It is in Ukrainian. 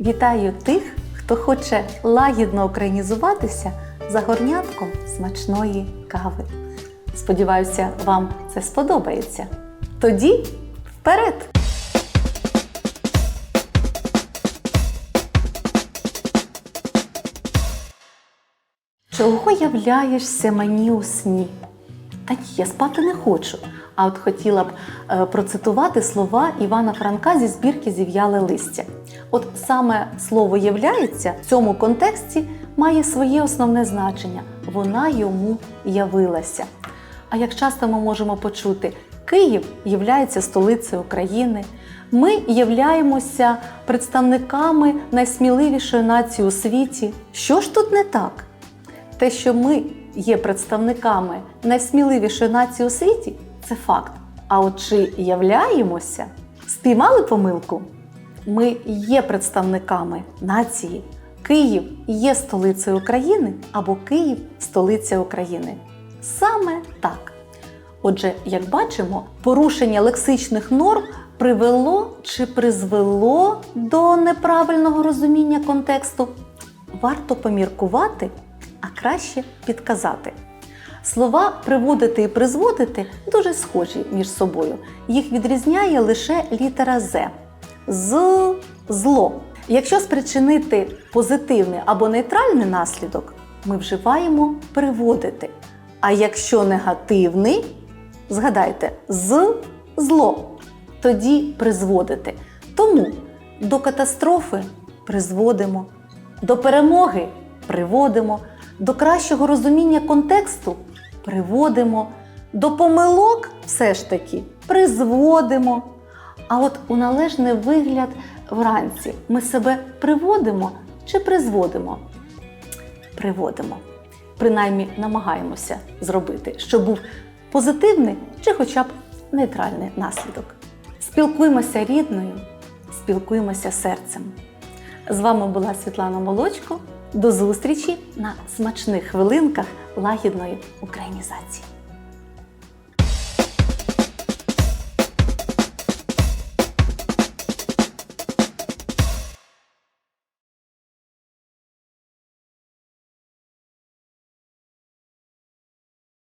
Вітаю тих, хто хоче лагідно українізуватися за горнятком смачної кави. Сподіваюся, вам це сподобається. Тоді вперед! Чого являєшся мені у сні? Та ні, я спати не хочу. А от хотіла б е, процитувати слова Івана Франка зі збірки Зів'яле листя. От саме слово являється в цьому контексті має своє основне значення. Вона йому явилася. А як часто ми можемо почути, Київ являється столицею України. Ми являємося представниками найсміливішої нації у світі. Що ж тут не так? Те, що ми є представниками найсміливішої нації у світі, це факт. А от чи являємося? Спіймали помилку? Ми є представниками нації. Київ є столицею України або Київ столиця України. Саме так. Отже, як бачимо, порушення лексичних норм привело чи призвело до неправильного розуміння контексту. Варто поміркувати, а краще підказати. Слова приводити і призводити дуже схожі між собою. Їх відрізняє лише літера З. З зло. Якщо спричинити позитивний або нейтральний наслідок, ми вживаємо приводити. А якщо негативний, згадайте, з зло, тоді призводити. Тому до катастрофи призводимо, до перемоги приводимо, до кращого розуміння контексту приводимо, до помилок все ж таки призводимо. А от у належний вигляд вранці ми себе приводимо чи призводимо? Приводимо. Принаймні намагаємося зробити, щоб був позитивний чи хоча б нейтральний наслідок. Спілкуємося рідною, спілкуємося серцем. З вами була Світлана Молочко. До зустрічі на смачних хвилинках лагідної українізації.